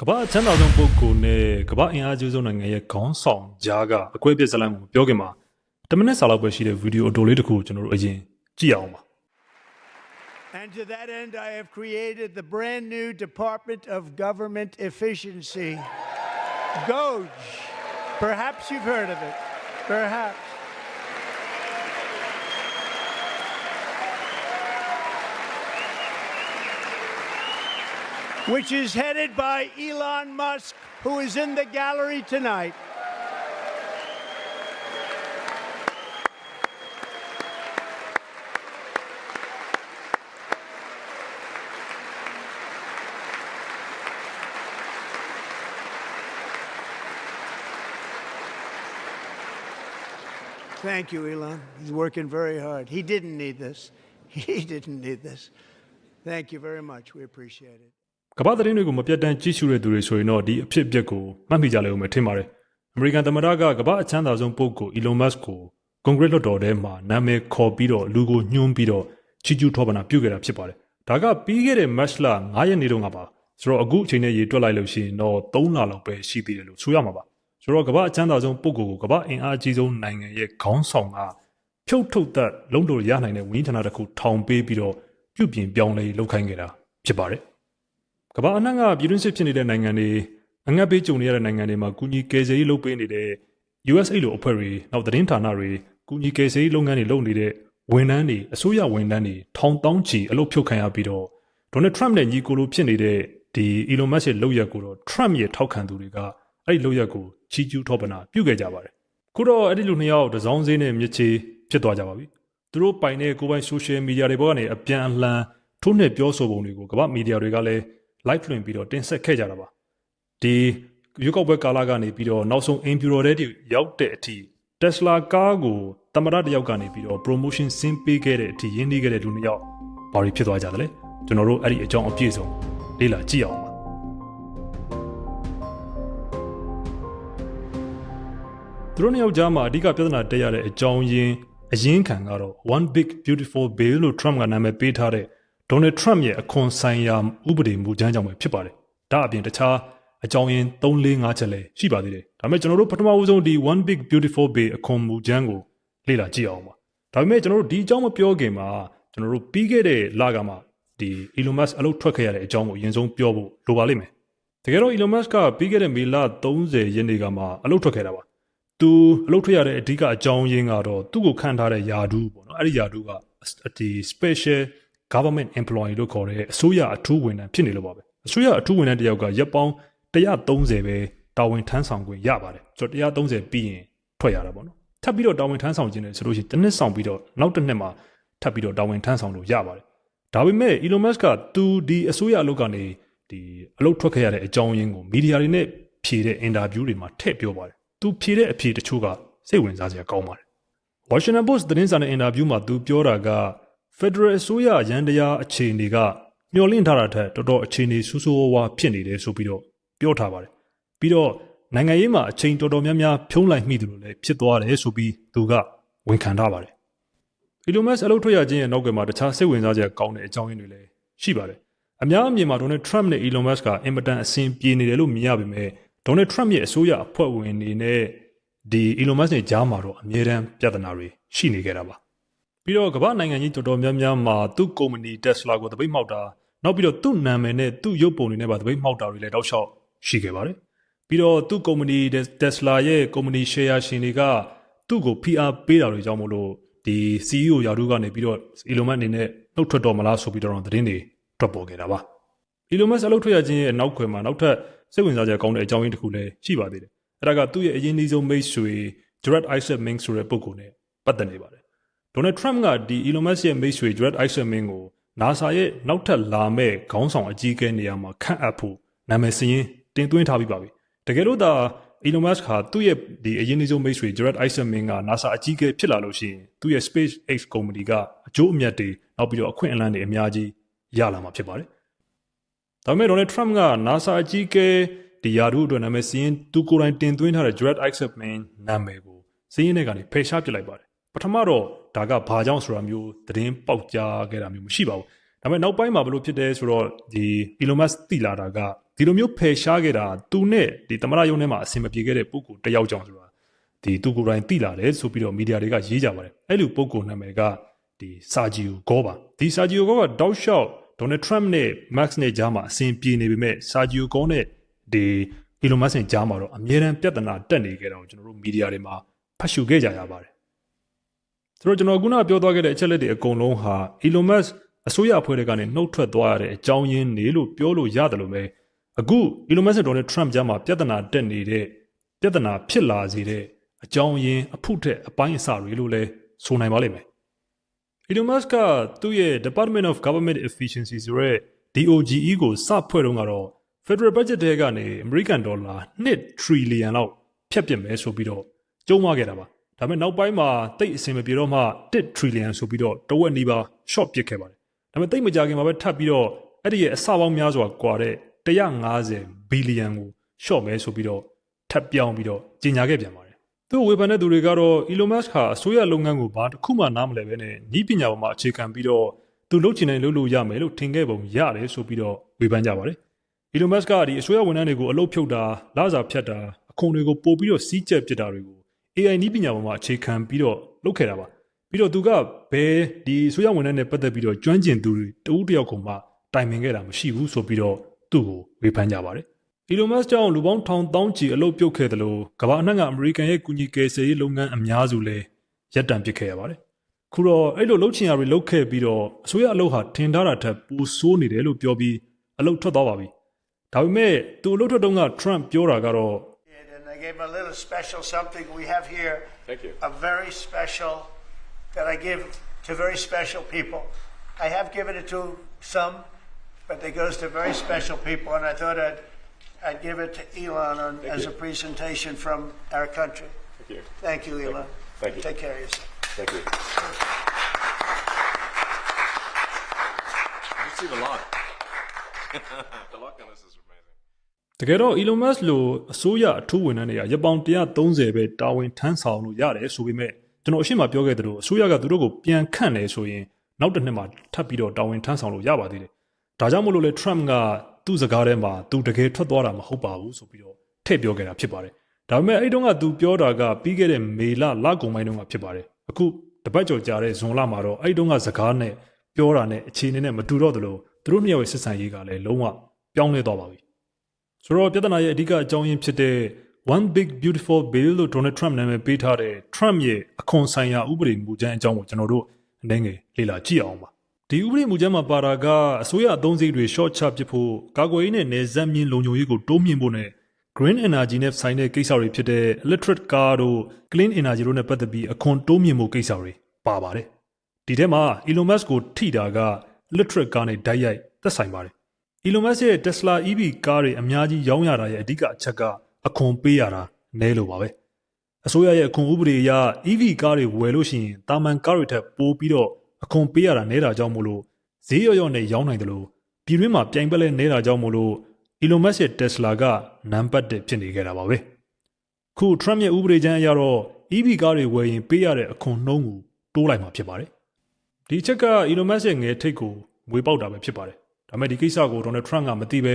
ကမ္ဘာအချမ်းသာဆုံးပုဂ္ဂိုလ်နဲ့ကမ္ဘာအင်အားကြီးဆုံးနိုင်ငံရဲ့ခေါင်းဆောင်ကြားကအကွဲပြစ်ဇာတ်လမ်းကိုမပြောခင်မှာ10မိနစ်စာလောက်ပဲရှိတဲ့ဗီဒီယိုအတိုလေးတစ်ခုကိုကျွန်တော်တို့အရင်ကြည့်အောင်ပါ And to that end, I have created the brand new Department of Government Efficiency, GOGE. Perhaps you've heard of it. Perhaps. Which is headed by Elon Musk, who is in the gallery tonight. Thank you, Elon. He's working very hard. He didn't need this. He didn't need this. Thank you very much. We appreciate it. ကမ္ဘာသတင်းတွေကိုမပြတ်တမ်းကြည့်ရှုတဲ့သူတွေဆိုရင်တော့ဒီအဖြစ်အပျက်ကိုမှတ်မိကြလိမ့်ဦးမယ်ထင်ပါတယ်အမေရိကန်သမ္မတကကမ္ဘာအချမ်းသာဆုံးပုဂ္ဂိုလ် Elon Musk ကိုကွန်ဂရက်လွှတ်တော်ထဲမှာနာမည်ခေါ်ပြီးတော့လူကိုညှိုးပြီးတော့ချီကျူးထောပနာပြုခဲ့တာဖြစ်ပါတယ်ဒါကပြီးခဲ့တဲ့ March လ9ရက်နေ့တုန်းကပါဆိုတော့အခုအချိန်နဲ့ရေတွက်လိုက်လို့ရှိရင်တော့3လလောက်ပဲရှိသေးတယ်လို့ဆိုရမှာပါဆိုတော့ကမ္ဘာအချမ်းသာဆုံးပုဂ္ဂိုလ်ကိုကမ္ဘာအင်အားအကြီးဆုံးနိုင်ငံရဲ့ခေါင်းဆောင်ကဖြုတ်ထုတ်သက်လုံးတော်ရနိုင်တဲ့ဝန်ကြီးဌာနတစ်ခုထောင်ပေးပြီးတော့ပြုပြင်ပြောင်းလဲလုပ်ခိုင်းခဲ့တာဖြစ်ပါတယ် ကမ္ဘာအနှံ့ကပြည်တွင်းစစ်ဖြစ်နေတဲ့နိုင်ငံတွေအငတ်ပေးကြုံနေရတဲ့နိုင်ငံတွေမှာကုညီကယ်ဆယ်ရေးလုပ်ပေးနေတဲ့ USA လိုအဖွဲ့တွေနောက်သတင်းဌာနတွေကုညီကယ်ဆယ်ရေးလုပ်ငန်းတွေလုပ်နေတဲ့ဝန်ထမ်းတွေအစိုးရဝန်ထမ်းတွေထောင်တောင်းချီအလုပ်ဖြုတ်ခံရပြီးတော့ဒေါ်နယ်ထရမ့်နဲ့ညီကိုလိုဖြစ်နေတဲ့ဒီ Elon Musk ရဲ့လုပ်ရက်ကိုတော့ Trump ရဲ့ထောက်ခံသူတွေကအဲ့ဒီလုပ်ရက်ကိုချီးကျူးထောပနာပြုခဲ့ကြပါတယ်ခုတော့အဲ့ဒီလူနှစ်ယောက်တစောင်းစင်းနဲ့မြစ်ချေဖြစ်သွားကြပါပြီသူတို့ပိုင်တဲ့ကိုယ်ပိုင် social media တွေပေါ်ကနေအပြန်အလှန်ထိုးနှက်ပြောဆိုပုံတွေကိုကမ္ဘာမီဒီယာတွေကလည်း live လွှင့်ပြီးတော့တင်ဆက်ခဲ့ကြတာပါဒီရွေးကောက်ပွဲကာလကနေပြီးတော့နောက်ဆုံး impure တဲ့တိရောက်တဲ့အထိ Tesla ကားကိုတမရတယောက်ကနေပြီးတော့ promotion ဆင်းပေးခဲ့တဲ့အထိရင်းနှီးခဲ့တဲ့လူနှစ်ယောက်ဘာတွေဖြစ်သွားကြသလဲကျွန်တော်တို့အဲ့ဒီအကြောင်းအပြည့်စုံလေ့လာကြည့်အောင်ပါသူတို့နှစ်ယောက်ကြားမှာအဓိကပြဿနာတက်ရတဲ့အကြောင်းရင်းအရင်းခံကတော့ one big beautiful bill လို့ Trump ကနာမည်ပေးထားတဲ့ Donald Trump ရဲ့အခွန်ဆိုင်ရာဥပဒေမူကြမ်းကြောင့်ပဲဖြစ်ပါတယ်။ဒါအပြင်တခြားအကြောင်းရင်း3 4 5ချက်လည်းရှိပါသေးတယ်။ဒါပေမဲ့ကျွန်တော်တို့ပထမဦးဆုံးဒီ one big beautiful bill အခွန်မူကြမ်းကိုလေ့လာကြည့်အောင်ပါ။ဒါပေမဲ့ကျွန်တော်တို့ဒီအကြောင်းမပြောခင်မှာကျွန်တော်တို့ပြီးခဲ့တဲ့လကမှဒီ Elon Musk အလုပ်ထွက်ခဲ့ရတဲ့အကြောင်းကိုအရင်ဆုံးပြောဖို့လိုပါလိမ့်မယ်။တကယ်တော့ Elon Musk ကပြီးခဲ့တဲ့မေလ30ရက်နေ့ကမှအလုပ်ထွက်ခဲ့တာပါ။သူအလုပ်ထွက်ရတဲ့အဓိကအကြောင်းရင်းကတော့သူ့ကိုခန့်ထားတဲ့ယာဒူးပေါ့နော်အဲ့ဒီယာဒူးကဒီ special government employee လို့ခေါ်တဲ့အစိုးရအထူးဝန်ထမ်းဖြစ်နေလို့ပါပဲအစိုးရအထူးဝန်ထမ်းတစ်ယောက်ကရက်ပေါင်း130ပဲတာဝန်ထမ်းဆောင်ခွင့်ရပါတယ်ဆိုတော့130ပြီးရင်ထွက်ရတာပေါ့နော်ထပ်ပြီးတော့တာဝန်ထမ်းဆောင်ခြင်းနဲ့ဆိုလို့ရှိရင်တစ်နှစ်ဆောင်ပြီးတော့နောက်တစ်နှစ်မှာထပ်ပြီးတော့တာဝန်ထမ်းဆောင်လို့ရပါတယ်ဒါပေမဲ့ Elon Musk ကသူဒီအစိုးရအလုပ်ကနေဒီအလုပ်ထွက်ခဲ့ရတဲ့အကြောင်းရင်းကိုမီဒီယာတွေနဲ့ဖြေတဲ့အင်တာဗျူးတွေမှာထည့်ပြောပါတယ်သူဖြေတဲ့အဖြေတချို့ကစိတ်ဝင်စားစရာကောင်းပါတယ် Washington Post သတင်းစာနဲ့အင်တာဗျူးမှာသူပြောတာက Federal အစိုးရရန်တရားအခြေအနေကမျှော်လင့်ထားတာထက်တော်တော်အခြေအနေဆူဆူဝါးဝါဖြစ်နေတယ်ဆိုပြီးတော့ပြောထားပါတယ်ပြီးတော့နိုင်ငံရေးမှာအချိန်တော်တော်များများဖြုံးလိုက်မိတယ်လို့လည်းဖြစ်သွားတယ်ဆိုပြီးသူကဝန်ခံထားပါတယ် Elon Musk အလုပ်ထွက်ရခြင်းရဲ့နောက်ကမှာတခြားစိတ်ဝင်စားစရာကောင်းတဲ့အကြောင်းရင်းတွေလည်းရှိပါတယ်။အများအမြင်မှာ Donald Trump နဲ့ Elon Musk ကအင်မတန်အဆင်ပြေနေတယ်လို့မြင်ရပေမဲ့ Donald Trump ရဲ့အစိုးရအဖွဲ့ဝင်တွေနဲ့ဒီ Elon Musk နဲ့ကြားမှာတော့အမြဲတမ်းပြဿနာတွေရှိနေကြတာပါ။ ပြီးတော့ကမ္ဘာနိုင်ငံကြီးတော်တော်များများမှာသူ့ကုမ္ပဏီ Tesla ကိုတပိတ်မှောက်တာနောက်ပြီးတော့သူ့နာမည်နဲ့သူ့ရုပ်ပုံတွေနဲ့ပါတပိတ်မှောက်တာတွေလည်းတောက်လျှောက်ရှိခဲ့ပါတယ်။ပြီးတော့သူ့ကုမ္ပဏီ Tesla ရဲ့ကုမ္ပဏီ share ရှင်တွေကသူ့ကို PR ပေးတာတွေကြောင့်မို့လို့ဒီ CEO ယာဒူးကနေပြီးတော့ Elon Musk အနေနဲ့နှုတ်ထွက်တော်မလားဆိုပြီးတော့သတင်းတွေထွက်ပေါ်ခဲ့တာပါ။ Elon Musk အလုပ်ထွက်ရခြင်းရဲ့နောက်ခွယ်မှာနောက်ထပ်စိတ်ဝင်စားစရာကောင်းတဲ့အကြောင်းရင်းတစ်ခုလည်းရှိပါသေးတယ်။အဲ့ဒါကသူ့ရဲ့အရင်အနည်းဆုံးမိတ်ဆွေ Jared Isaacman ဆိုတဲ့ပုဂ္ဂိုလ်နဲ့ပတ်သက်နေပါတယ်။ Donald Trump ကဒီ Elon Musk ရဲ့မိတ်ဆွေ Jared Isaacman ကို NASA ရဲ့နောက်ထပ်လာမဲ့ခေါင်းဆောင်အကြီးအကဲနေရာမှာခန့်အပ်ဖို့နာမည်စရင်းတင်သွင်းထားပြီးပါပြီ။တကယ်လို့ဒါ Elon Musk ဟာသူ့ရဲ့ဒီအရင်အနည်းဆုံးမိတ်ဆွေ Jared Isaacman က NASA အကြီးအကဲဖြစ်လာလို့ရှိရင်သူ့ရဲ့ SpaceX ကုမ္ပဏီကအကျိုးအမြတ်တွေနောက်ပြီးတော့အခွင့်အလမ်းတွေအများကြီးရလာမှာဖြစ်ပါတယ်။ဒါပေမဲ့ Donald Trump က NASA အကြီးအကဲဒီယာတို့အတွက်နာမည်စရင်းသူကိုယ်တိုင်တင်သွင်းထားတဲ့ Jared Isaacman နာမည်ကိုစရင်းထဲကနေဖယ်ရှားပစ်လိုက်ပါတယ်။ပထမတော့ ဒါကဘာကြောင့်ဆိုတာမျိုးသတင်းပေါက်ကြားခဲ့တာမျိုးမရှိပါဘူး။ဒါပေမဲ့နောက်ပိုင်းမှာဘလို့ဖြစ်တယ်ဆိုတော့ဒီ Elon Musk တိလာတာကဒီလိုမျိုးဖယ်ရှားခဲ့တာသူနဲ့ဒီသမရယုံထဲမှာအဆင်မပြေခဲ့တဲ့ပုဂ္ဂိုလ်တစ်ယောက်ကြောင့်ဆိုတာဒီသူကိုယ်တိုင်သိလာတယ်ဆိုပြီးတော့မီဒီယာတွေကရေးကြပါတယ်အဲ့လိုပုဂ္ဂိုလ်နာမည်ကဒီစာဂျီယိုဂေါပါဒီစာဂျီယိုဂေါကတောက်လျှောက်ဒေါ်နယ်ထရမ့်နဲ့ Max နဲ့ကြားမှာအဆင်ပြေနေပေမဲ့စာဂျီယိုဂေါနဲ့ဒီ Elon Musk နဲ့ကြားမှာတော့အမြဲတမ်းပြဿနာတက်နေကြတာကိုကျွန်တော်တို့မီဒီယာတွေမှာဖတ်ရှုခဲ့ကြရပါတယ် ဆိုတော့ကျွန်တော်ခုနပြောသွားခဲ့တဲ့အချက်လက်တွေအကုန်လုံးဟာ Elon Musk အစိုးရအဖွဲ့တွေကနေနှုတ်ထွက်သွားရတဲ့အကြောင်းရင်းနေလို့ပြောလို့ရတယ်လို့ပဲအခု Elon Musk နဲ့ Donald Trump ကြားမှာပြဿနာတက်နေတဲ့ပြဿနာဖြစ်လာစေတဲ့အကြောင်းရင်းအဖုထက်အပိုင်းအစတွေလို့လဲဆိုနိုင်ပါလိမ့်မယ် Elon Musk ကသူ့ရဲ့ Department of Government Efficiency ဆိုရဲ DOGE ကိုစဖွဲ့တော့ကတော့ Federal Budget တွေကနေ American Dollar 2 trillion လောက်ဖြတ်ပစ်မယ်ဆိုပြီးတော့ကြုံသွားခဲ့တာပါ ဒါပေမဲ့နောက်ပိုင်းမှာတိတ်အဆင်မပြေတော့မှ1 trillion ဆိုပြီးတော့တဝက်နီးပါး short ပစ်ခဲ့ပါတယ်ဒါပေမဲ့တိတ်မကြခင်မှာပဲထပ်ပြီးတော့အဲ့ဒီရဲ့အစပေါင်းများစွာကွာတဲ့150 billion ကို short မယ်ဆိုပြီးတော့ထပ်ပြောင်းပြီးတော့ကြီးညာခဲ့ပြန်ပါတယ်သူ့ဝေဖန်တဲ့သူတွေကတော့ Elon Musk ဟာအစိုးရလုပ်ငန်းကိုဘာတစ်ခုမှနားမလည်ပဲနဲ့ဤပညာပေါ်မှာအခြေခံပြီးတော့သူလုပ်ချင်တယ်လုပ်လို့ရမယ်လို့ထင်ခဲ့ပုံရတယ်ဆိုပြီးတော့ဝေဖန်ကြပါတယ်။ Elon Musk ကဒီအစိုးရဝန်ထမ်းတွေကိုအလုပ်ဖြုတ်တာလစာဖြတ်တာအခွန်တွေကိုပို့ပြီးတော့စီးကျက်ပစ်တာတွေကို AI ဤပညာပေါ်မှာအခြေခံပြီးတော့လုပ်ခဲ့တာပါ။ပြီးတော့သူကဘယ်ဒီအစိုးရဝန်ထမ်းတွေပတ်သက်ပြီးတော့ကျွမ်းကျင်သူတွေတဦးတစ်ယောက်ကောင်မှတိုင်ပင်ခဲ့တာမရှိဘူးဆိုပြီးတော့သူ့ကိုဝေဖန်ကြပါတယ်။ Elon Musk ကြောင့်လူပေါင်းထောင်တောင်းချီအလုပ်ပြုတ်ခဲ့တယ်လို့ကမ္ဘာအနှံ့ကအမေရိကန်ရဲ့ကူညီကယ်ဆယ်ရေးလုပ်ငန်းအများစုလည်းရပ်တန့်ပစ်ခဲ့ရပါတယ်။ခုတော့အဲ့လိုလှုပ်ချင်ရတွေလှုပ်ခဲ့ပြီးတော့အစိုးရအလုပ်ဟာထင်ထားတာထက်ပိုဆိုးနေတယ်လို့ပြောပြီးအလုပ်ထွက်သွားပါပြီ။ဒါပေမဲ့သူအလုပ်ထွက်တုန်းက Trump ပြောတာကတော့ And I gave him a little special something we have here. Thank you. A very special that I give to very special people. I have given it to some, but it goes to very special people, and I thought I'd, I'd give it to Elon on, as you. a presentation from our country. Thank you. Thank you, Elon. Thank you. Take care of yourself. Thank you. You see the lock. the lock on this is amazing. တကယ်တော့ Elon Musk လိုအစိုးရအထူးဝန်ထမ်းတွေကရပောင်130ပဲတာဝန်ထမ်းဆောင်လို့ရတယ်ဆိုပေမဲ့ကျွန်တော်အရှိမပြောခဲ့သလိုအစိုးရကသူတို့ကိုပြန်ခန့်တယ်ဆိုရင်နောက်တစ်နှစ်မှထပ်ပြီးတော့တာဝန်ထမ်းဆောင်လို့ရပါသေးတယ်။ဒါကြောင့်မို့လို့လေ Trump ကသူ့စကားထဲမှာသူတကယ်ထွက်သွားတာမဟုတ်ပါဘူးဆိုပြီးတော့ထည့်ပြောခဲ့တာဖြစ်ပါတယ်။ဒါပေမဲ့အဲ့တုန်းကသူပြောတာကပြီးခဲ့တဲ့မေလလကုန်ပိုင်းတုန်းကဖြစ်ပါတယ်။အခုတပတ်ကျော်ကြာတဲ့ဇွန်လမှာတော့အဲ့တုန်းကစကားနဲ့ပြောတာနဲ့အခြေအနေနဲ့မတူတော့သလိုသူတို့နှစ်ယောက်ရဲ့စစ်ဆန်ရေးကလည်းလုံးဝပြောင်းလဲသွားပါပြီ။ ဆိုတော့ပြဿနာရဲ့အဓိကအကြောင်းရင်းဖြစ်တဲ့ One Big Beautiful Bill လို့ Donald Trump နာမည်ပေးထားတဲ့ Trump ရဲ့အခွန်ဆိုင်ရာဥပဒေမူကြမ်းအကြောင်းကိုကျွန်တော်တို့အနေငယ်လေ့လာကြည့်အောင်ပါဒီဥပဒေမူကြမ်းမှာပါတာကအစိုးရအသုံးစရိတ်တွေ short ချပစ်ဖို့ကာကွယ်ရေးနဲ့နေဆက်မြင့်လုံခြုံရေးကိုတိုးမြှင့်ဖို့နဲ့ Green Energy နဲ့ဆိုင်တဲ့ကိစ္စတွေဖြစ်တဲ့ Electric Car တို့ Clean Energy တို့နဲ့ပတ်သက်ပြီးအခွန်တိုးမြှင့်ဖို့ကိစ္စတွေပါပါတယ်ဒီထဲမှာ Elon Musk ကိုထိတာက Electric Car နဲ့ဓာတ်ရိုက်သက်ဆိုင်ပါတယ် Elon Musk ရဲ့ Tesla EV ကားတွေအများကြီးရောင်းရတာရဲ့အဓိကအချက်ကအခွန်ပေးရတာနဲလို့ပါပဲအစိုးရရဲ့အခွန်ဥပဒေအရ EV ကားတွေဝယ်လို့ရှိရင်တာမန်ကားတွေထက်ပိုပြီးတော့အခွန်ပေးရတာနဲတာကြောင့်မို့လို့ဈေးရော့ရော့နဲ့ရောင်းနိုင်တယ်လို့ပြည်တွင်းမှာပြိုင်ပက်လဲနဲတာကြောင့်မို့လို့ Elon Musk ရဲ့ Tesla ကနံပါတ်1ဖြစ်နေခဲ့တာပါပဲခု Trump ရဲ့ဥပဒေကြမ်းအရတော့ EV ကားတွေဝယ်ရင်ပေးရတဲ့အခွန်နှုန်းကိုတိုးလိုက်မှာဖြစ်ပါတယ်ဒီချက်က Elon Musk ရဲ့ငယ်ထိတ်ကိုငွေပေါက်တာပဲဖြစ်ပါတယ်။ ဒါပေမဲ့ဒီကိစ္စကို Donald Trump ကမသိပဲ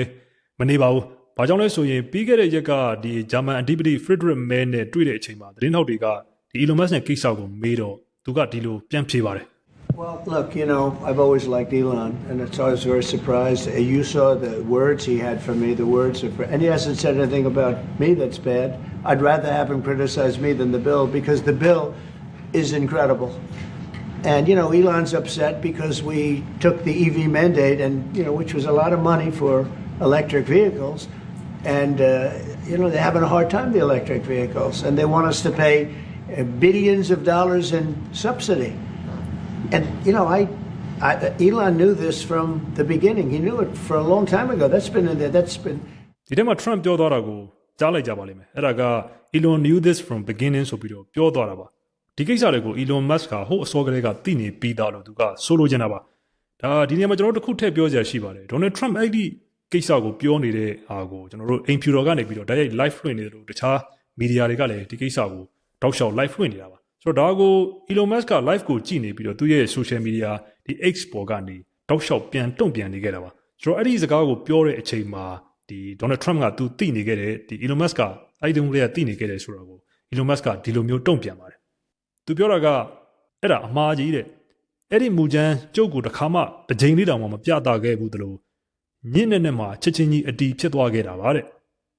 မနေပါဘူး။ဘာကြောင့်လဲဆိုရင်ပြီးခဲ့တဲ့ရက်ကဒီဂျာမန်အဓိပတိ Friedrich Merz နဲ့တွေ့တဲ့အချိန်မှာသတင်းထောက်တွေကဒီ Elon Musk နဲ့ကိစ္စကိုမေးတော့သူကဒီလိုပြန်ဖြေပါတယ် Well, look, you know, I've always liked Elon, and it's always very surprised. Uh, You saw the words he had for me, the words of, and he hasn't said anything about me that's bad. I'd rather have him criticize me than the bill because the bill is incredible. And, you know, Elon's upset because we took the EV mandate, and, you know, which was a lot of money for electric vehicles. And, uh, you know, they're having a hard time, the electric vehicles, and they want us to pay uh, billions of dollars in subsidy. And you know, I, I, Elon knew this from the beginning. He knew it for a long time ago. That's been in there. That's been ။ဒီထဲမှာ Trump ပြောသွားတာကိုကြားလိုက်ကြပါလိမ့်မယ်။အဲ့ဒါက Elon knew this from beginning ဆိုပြီးတော့ပြောသွားတာပါ။ ဒီကိစ္စတွေကို Elon Musk ကဟိုအစောကလေးကသိနေပြီးသားလို့သူကဆိုလိုချင်တာပါ။ဒါဒီနေရာမှာကျွန်တော်တို့တစ်ခုထည့်ပြောစရာရှိပါတယ်။ Donald Trump အဲ့ဒီကိစ္စကိုပြောနေတဲ့ဟာကိုကျွန်တော်တို့အိမ်ဖြူတော်ကနေပြီးတော့တိုက်ရိုက် live လွှင့်နေတယ်လို့တခြားမီဒီယာတွေကလည်းဒီကိစ္စကိုတောက်လျှောက် live လွှင့်နေတာပါ။ဆိုတော့ဒါကို Elon Musk က live ကိုကြည့်နေပြီးတော့သူရဲ့ social media ဒီ X ပေါ်ကနေတောက်လျှောက်ပြန်တုံ့ပြန်နေခဲ့တာပါ။ဆိုတော့အဲ့ဒီစကားကိုပြောတဲ့အချိန်မှာဒီဒီ Donald Trump ကသူသိနေခဲ့တယ်ဒီ Elon Musk ကအဲ့ဒီတုန်းကလေးကသိနေခဲ့တယ်ဆိုတော့ကို Elon Musk ကဒီလိုမျိုးတုံ့ပြန်ပါတယ် သူပြောတာကအဲ့ဒါအမှားကြီးတဲ့အဲ့ဒီမူချမ်းကျုပ်ကိုတစ်ခါမှတစ်ကြိမ်လေးတောင်မှမပြတာခဲ့ဘူးတလို့ညစ်နဲ့နဲ့မှာချက်ချင်းကြီးအတီးဖြစ်သွားခဲ့တာပါတဲ့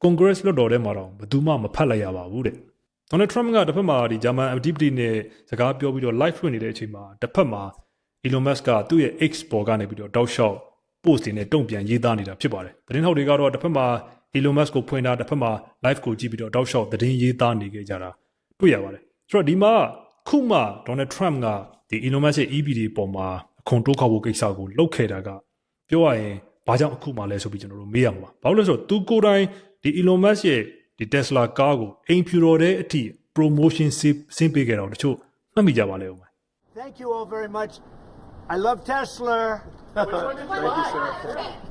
Congress လွှတ်တော်ထဲမှာတော့ဘယ်သူမှမဖတ်လိုက်ရပါဘူးတဲ့ Donald Trump ကတစ်ဖက်မှာဒီဂျာမန် activity နဲ့စကားပြောပြီးတော့ live လွှင့်နေတဲ့အချိန်မှာတစ်ဖက်မှာ Elon Musk ကသူ့ရဲ့ X ပေါ်ကနေပြီးတော့တောက်လျှောက် post တွေနဲ့တုံ့ပြန်ရေးသားနေတာဖြစ်ပါတယ်။သတင်းထောက်တွေကတော့တစ်ဖက်မှာ Elon Musk ကိုဖွင့်တာတစ်ဖက်မှာ live ကိုကြည့်ပြီးတော့တောက်လျှောက်သတင်းရေးသားနေကြတာတွေ့ရပါတယ်။ဆိုတော့ဒီမှာ ခုမှ Donald Trump ကဒီ Elon Musk ရဲ့ EB တွေပေါ်မှာအခွန်တိုးခေါက်ဖို့ကိစ္စကိုလုပ်ခဲ့တာကပြောရရင်ဘာကြောင့်အခုမှလဲဆိုပြီးကျွန်တော်တို့မေးရမှာပါ။ဘာလို့လဲဆိုတော့သူကိုယ်တိုင်ဒီ Elon Musk ရဲ့ဒီ Tesla ကားကိုအိမ်ဖြူတော်တဲ့အထိ promotion ဆင်းပေးခဲ့တာကိုတချို့မှတ်မိကြပါလေဦးမယ် Thank you all very much. I love Tesla. Which one did you buy? Okay,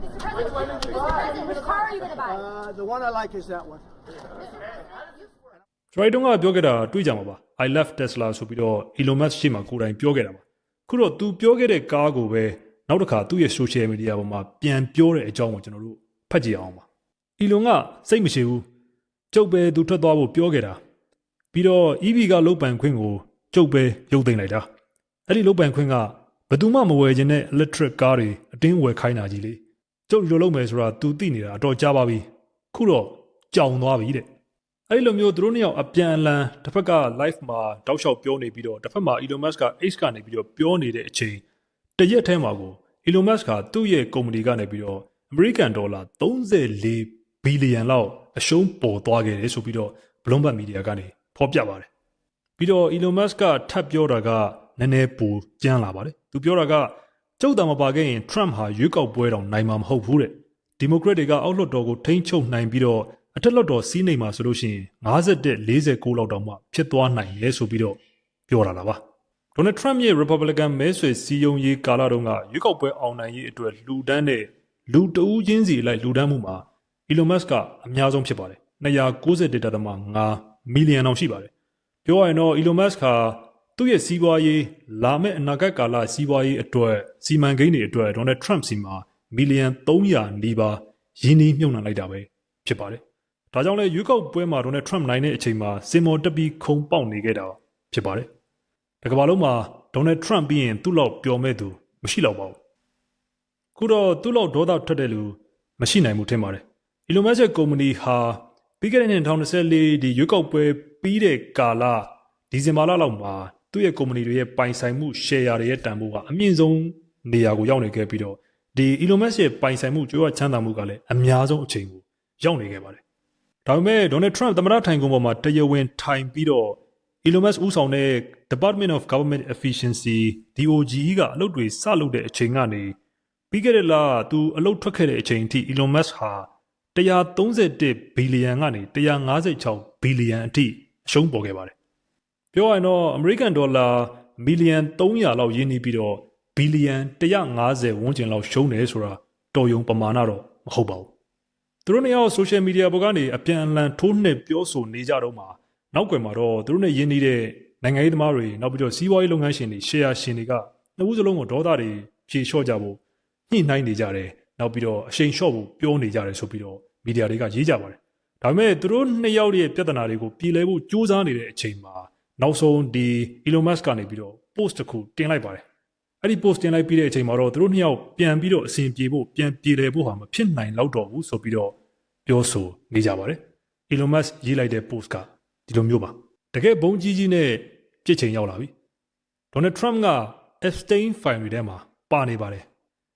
Mr. President, Mr. President, which car are you going to buy? Uh, the one I like is that one. ကျွန်တော်တို့ကပြောခဲ့တာတွေ့ကြမှာပါ I love Tesla ဆိုပြီးတော့ Elon Musk ရှေ့မှာကိုယ်တိုင်ပြောခဲ့တာပါခုတော့ तू ပြောခဲ့တဲ့ကားကိုပဲနောက်တစ်ခါသူ့ရဲ့ social media ပေါ်မှာပြန်ပြောတဲ့အကြောင်းကိုကျွန်တော်တို့ဖတ်ကြည့်အောင်ပါ Elon ကစိတ်မရှိဘူးကျုပ်ပဲသူထွက်သွားဖို့ပြောခဲ့တာပြီးတော့ EV ကလုတ်ပန်ခွင့်ကိုကျုပ်ပဲရုပ်သိမ်းလိုက်တာအဲ့ဒီလုတ်ပန်ခွင့်ကဘယ်သူမှမဝယ်ခြင်းတဲ့ electric ကားတွေအတင်းဝယ်ခိုင်းတာကြီးလေကျုပ်ဒီလိုလုပ်မယ်ဆိုတာ तू သိနေတာအတော်ကြာပါပြီခုတော့ကြောင်သွားပြီတဲ့ အဲ့ဒီလိုမျိုးသူတို့နှစ်ယောက်အပြန်အလှန်တစ်ဖက်က live မှာတောက်လျှောက်ပြောနေပြီးတော့တစ်ဖက်မှာ Elon Musk က X ကနေပြီးတော့ပြောနေတဲ့အချိန်တရက်ထဲမှာကို Elon Musk ကသူ့ရဲ့ကုမ္ပဏီကနေပြီးတော့ American Dollar 34ဘီလီယံလောက်အရှုံးပေါ်သွားခဲ့တယ်ဆိုပြီးတော့ Bloomberg Media ကနေဖော်ပြပါတယ်ပြီးတော့ Elon Musk ကထပ်ပြောတာကနည်းနည်းပိုကျန်းလာပါတယ်သူပြောတာကကျုပ်တာမပါခဲ့ရင် Trump ဟာရွေးကောက်ပွဲတောင်နိုင်မှာမဟုတ်ဘူးတဲ့ဒီမိုကရက်တွေကအောက်လွှတ်တော်ကိုထိန်းချုပ်နိုင်ပြီးတော့ အထက်လွှတ်တော်စီးနေမှာဆိုလို့ရှိရင်51 49လောက်တောင်မှဖြစ်သွားနိုင်တယ်ဆိုပြီးတော့ပြောတာလားပါဒေါ်နယ်ထရမ့်ရဲ့ Republican မဲဆွယ်စည်းရုံးရေးကာလတုန်းကရွေးကောက်ပွဲအောင်နိုင်ရေးအတွက်လူဒန်းတဲ့လူတဦးချင်းစီလိုက်လူဒန်းမှုမှာ Elon Musk ကအများဆုံးဖြစ်ပါတယ်291.5မီလီယံအောင်ရှိပါတယ်ပြောရရင်တော့ Elon Musk ဟာသူ့ရဲ့စီးပွားရေးလာမယ့်အနာဂတ်ကာလစီးပွားရေးအတွက်စီမံကိန်းတွေအတွက်ဒေါ်နယ်ထရမ့်စီမှာမီလီယံ300နီးပါးရင်းနှီးမြှုပ်နှံလိုက်တာပဲဖြစ်ပါတယ်။ ဒါကြောင့်လဲရွေးကောက်ပွဲမှာဒေါ်နယ်ထရမ့်နိုင်တဲ့အချိန်မှာစင်မော်တက်ပြီးခုံပေါက်နေခဲ့တာဖြစ်ပါတယ်။ဒီကမ္ဘာလုံးမှာဒေါ်နယ်ထရမ့်ပြီးရင်သူ့လောက်ပျော်မဲ့သူမရှိတော့ပါဘူး။ခုတော့သူ့လောက်ဒေါသထွက်တဲ့လူမရှိနိုင်ဘူးထင်ပါတယ်။ Elon Musk ရဲ့ကုမ္ပဏီဟာပြီးခဲ့တဲ့နှစ်2024ဒီရွေးကောက်ပွဲပြီးတဲ့ကာလဒီဇင်ဘာလလောက်မှာသူ့ရဲ့ကုမ္ပဏီတွေရဲ့ပိုင်ဆိုင်မှု share တွေရဲ့တန်ဖိုးကအမြင့်ဆုံးနေရာကိုရောက်နေခဲ့ပြီးတော့ဒီ Elon Musk ရဲ့ပိုင်ဆိုင်မှုကြွေးဝချမ်းသာမှုကလည်းအများဆုံးအချိန်ကိုရောက်နေခဲ့ပါတယ်။ ဒါပေမဲ့ Donald Trump သမ္မတထိုင်ကုန်ပေါ်မှာတရားဝင်ထိုင်ပြီးတော့ Elon Musk ဦးဆောင်တဲ့ Department of Government Efficiency DOGE ကအလုပ်တွေစလုပ်တဲ့အချိန်ကနေပြီးခဲ့တဲ့လသူအလုပ်ထွက်ခဲ့တဲ့အချိန်အထိ Elon Musk ဟာ131ဘီလီယံကနေ156ဘီလီယံအထိအရှုံးပေါ်ခဲ့ပါတယ်။ပြောရရင်တော့ American Dollar မီလီယံ300လောက်ရင်းနှီးပြီးတော့ဘီလီယံ150ဝန်းကျင်လောက်ရှုံးတယ်ဆိုတာတော်ယုံပမာဏတော့မဟုတ်ပါဘူး။ သူတို့နှစ်ယောက် social media ပေါ်ကနေအပြန်အလှန်ထိုးနှက်ပြောဆိုနေကြတော့မှနောက်ွယ်မှာတော့သူတို့နဲ့ရင်းနှီးတဲ့နိုင်ငံရေးသမားတွေနောက်ပြီးတော့စီးပွားရေးလုပ်ငန်းရှင်တွေ share ရှင်တွေကနှစ်ဦးစလုံးကိုဒေါသတွေဖြေလျှော့ကြဖို့ညှိနှိုင်းနေကြတယ်နောက်ပြီးတော့အရှိန်လျှော့ဖို့ပြောနေကြတယ်ဆိုပြီးတော့မီဒီယာတွေကရေးကြပါတယ်ဒါပေမဲ့သူတို့နှစ်ယောက်ရဲ့ပြဿနာတွေကိုပြည်လဲဖို့စူးစမ်းနေတဲ့အချိန်မှာနောက်ဆုံးဒီ Elon Musk ကနေပြီးတော့ post တစ်ခုတင်လိုက်ပါတယ် အဲ့ဒီ post တင်လိုက်ပြီးတဲ့အချိန်မှာတော့သူတို့နှစ်ယောက်ပြန်ပြီးတော့အစဉ်ပြေဖို့ပြန်ပြေလဲဖို့ဟာမဖြစ်နိုင်တော့တော့ဘူးဆိုပြီးတော့ပြောဆိုနေကြပါတယ် Elon Musk ရေးလိုက်တဲ့ post ကဒီလိုမျိုးပါတကယ်ဘုံကြီးကြီးနဲ့ပြစ်ချိန်ရောက်လာပြီ Donald Trump က Epstein file တွေထဲမှာပါနေပါတယ်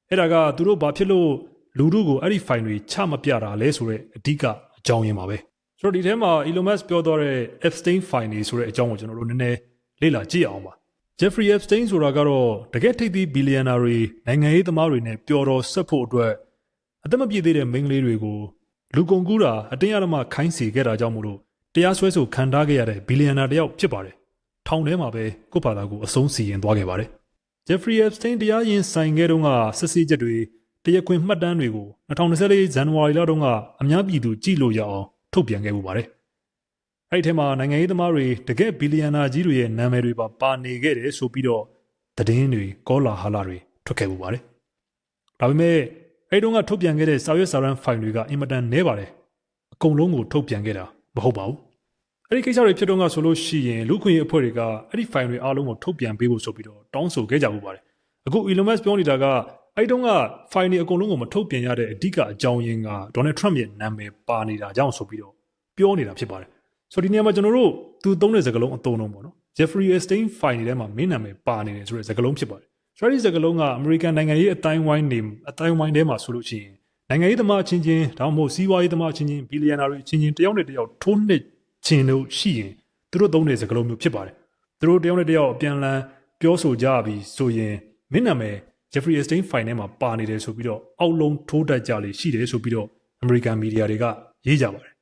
အဲ့ဒါကသူတို့ဘာဖြစ်လို့လူတို့ကိုအဲ့ဒီ file တွေချမပြတာလဲဆိုတဲ့အဓိကအကြောင်းရင်းပါပဲဆိုတော့ဒီထဲမှာ Elon Musk ပြောသွားတဲ့ Epstein file တွေဆိုတဲ့အကြောင်းကိုကျွန်တော်တို့နည်းနည်းလေ့လာကြည့်အောင်ပါ Jeffrey Epstein ဆိုတာကတော့တကယ်ထိပ်သီးဘီလီယံနာတွေနိုင်ငံရေးသမားတွေနဲ့ပျော်တော်ဆက်ဖို့အတွက်အသက်မပြည့်သေးတဲ့မိန်းကလေးတွေကိုလူကုန်ကူးတာအတင်းအဓမ္မခိုင်းစေခဲ့တာကြောင့်မို့လို့တရားစွဲဆိုခံထားခဲ့ရတဲ့ဘီလီယံနာတစ်ယောက်ဖြစ်ပါတယ်။ထောင်ထဲမှာပဲကိုယ့်ဘာသာကိုအဆုံးစီရင်သွားခဲ့ပါတယ်။ Jeffrey Epstein တရားရင်ဆိုင်ခဲ့တုန်းကစစ်ဆေးချက်တွေတရားခွင်မှတ်တမ်းတွေကို2024ဇန်နဝါရီလတုန်းကအများပြည်သူကြည့်လို့ရအောင်ထုတ်ပြန်ခဲ့မှုပါတယ်။ အဲ့ဒီထဲမှာနိုင်ငံရေးသမားတွေတကယ်ဘီလီယံနာကြီးတွေရဲ့နာမည်တွေပါပါနေခဲ့တယ်ဆိုပြီးတော့သတင်းတွေကောလာဟာလာတွေထွက်ခဲ့မှုပါတယ်။ဒါပေမဲ့အဲ့အဲဒီတုန်းကထုတ်ပြန်ခဲ့တဲ့စာရွက်စာတမ်းဖိုင်တွေကအင်မတန်နည်းပါတယ်အကုန်လုံးကိုထုတ်ပြန်ခဲ့တာမဟုတ်ပါဘူးအဲ့ဒီကိစ္စတွေဖြစ်တော့ကဆိုလို့ရှိရင်လူခွင့်ရေးအဖွဲ့တွေကအဲ့ဒီဖိုင်တွေအားလုံးကိုထုတ်ပြန်ပေးဖို့ဆိုပြီးတော့တောင်းဆိုခဲ့ကြမှုပါတယ်အခု Elon Musk ပြောနေတာကအဲ့ဒီတုန်းကဖိုင်တွေအကုန်လုံးကိုမထုတ်ပြန်ရတဲ့အဓိကအကြောင်းရင်းက Donald Trump ရဲ့နာမည်ပါနေတာကြောင့်ဆိုပြီးတော့ပြောနေတာဖြစ်ပါတယ် ဆိုတော့ဒီနေရာမှာကျွန်တော်တို့သူသုံးတဲ့စကားလုံးအသုံးလုံးပေါ့နော် Jeffrey Epstein ဖိုင်တွေထဲမှာမင်းနာမည်ပါနေတယ်ဆိုတဲ့စကားလုံးဖြစ်ပါတယ် Strategy စကားလုံးကအမေရိကန်နိုင်ငံရေးအတိုင်းဝိုင်းနေအတိုင်းဝိုင်းထဲမှာဆိုလို့ရှိရင်နိုင်ငံရေးသမားအချင်းချင်းဒါမှမဟုတ်စီးပွားရေးသမားအချင်းချင်းဘီလီယံနာတွေအချင်းချင်းတယောက်နဲ့တယောက်ထိုးနှစ်ချင်းလို့ရှိရင်သူတို့သုံးတဲ့စကားလုံးမျိုးဖြစ်ပါတယ်သူတို့တယောက်နဲ့တယောက်အပြန်အလှန်ပြောဆိုကြပြီးဆိုရင်မင်းနာမည် Jeffrey Epstein ဖိုင်ထဲမှာပါနေတယ်ဆိုပြီးတော့အောက်လုံးထိုးတက်ကြလေရှိတယ်ဆိုပြီးတော့အမေရိကန်မီဒီယာတွေကရေးကြပါတယ်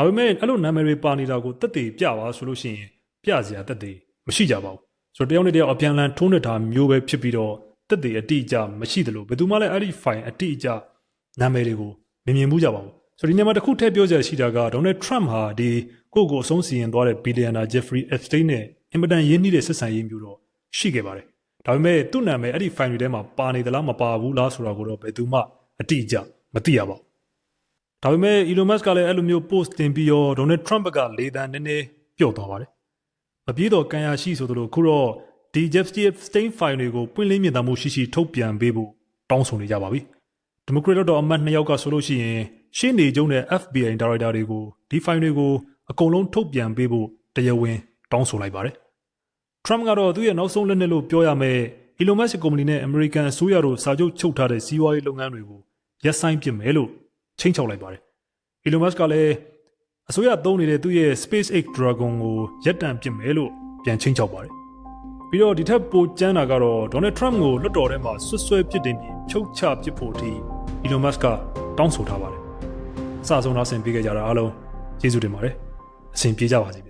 ဒါပေမဲ့အဲ့လိုနာမည်တွေပါနေတာကိုတက်တည်ပြပါဆိုလို့ရှိရင်ပြစရာတက်တည်မရှိကြပါဘူးဆိုတော့တယောက်နဲ့တယောက်အပြန်အလှန်ထိုးနှက်တာမျိုးပဲဖြစ်ပြီးတော့တက်တည်အတိအကျမရှိသလိုဘယ်သူမှလည်းအဲ့ဒီ file အတိအကျနာမည်တွေကိုမမြင်မှုကြပါဘူးဆိုတော့ဒီနေရာမှာတစ်ခုထည့်ပြောကြရရှိတာကဒေါ်နယ်ထရမ့်ဟာဒီကိုယ့်ကိုယ်အဆုံးစီရင်သွားတဲ့ဘီလီယံနာဂျက်ဖရီအက်စတိန်နဲ့အင်မတန်ရင်းနှီးတဲ့ဆက်ဆံရေးမျိုးတော့ရှိခဲ့ပါတယ်ဒါပေမဲ့သူ့နာမည်အဲ့ဒီ file တွေထဲမှာပါနေသလားမပါဘူးလားဆိုတာကိုတော့ဘယ်သူမှအတိအကျမသိရပါဘူး ဒါပေမဲ့ Elon Musk ကလည်းအဲ့လိုမျိုး post တင်ပြီးတော့ဒေါ်နယ်ထရမ့်ဘက်ကလေသံနည်းနည်းပျော့သွားပါတယ်မပြေတော့ကန်ရရှိဆိုသလိုခုတော့ဒီ Jeff Stein file တွေကိုပွင့်လင်းမြင်သာမှုရှိရှိထုတ်ပြန်ပေးဖို့တောင်းဆိုနေကြပါပြီ။ဒီမိုကရက်တော့အမတ်နှစ်ယောက်ကဆိုလို့ရှိရင်ရှင်းနေကြုံတဲ့ FBI ဒါရိုက်တာတွေကိုဒီ file တွေကိုအကုန်လုံးထုတ်ပြန်ပေးဖို့တရားဝင်တောင်းဆိုလိုက်ပါတယ်။ Trump ကတော့သူ့ရဲ့နောက်ဆုံးလက်နက်လို့ပြောရမယ် Elon Musk ကုမ္ပဏီနဲ့ American အစိုးရတို့စာချုပ်ချုပ်ထားတဲ့စီးပွားရေးလုပ်ငန်းတွေကိုရပ်ဆိုင်းပစ်မယ်လို့ ချိန်ချောက်လိုက်ပါတယ်။ Elon Musk ကလည်းအစိုးရသုံးနေတဲ့သူ့ရဲ့ SpaceX Dragon ကိုရပ်တန့်ပစ်မယ်လို့ပြန်ချင်းချောက်ပါတယ်။ပြီးတော့ဒီထက်ပိုကျမ်းတာကတော့ Donald Trump ကိုလွှတ်တော်ထဲမှာဆွဆွဲပစ်တင်ပြီးဖြုတ်ချပစ်ဖို့အထိ Elon Musk ကတောင်းဆိုထားပါတယ်။အစဆုံးတော့ဆင်ပေးကြကြတာအားလုံးကျေးဇူးတင်ပါတယ်။အဆင်ပြေကြပါစေဗျာ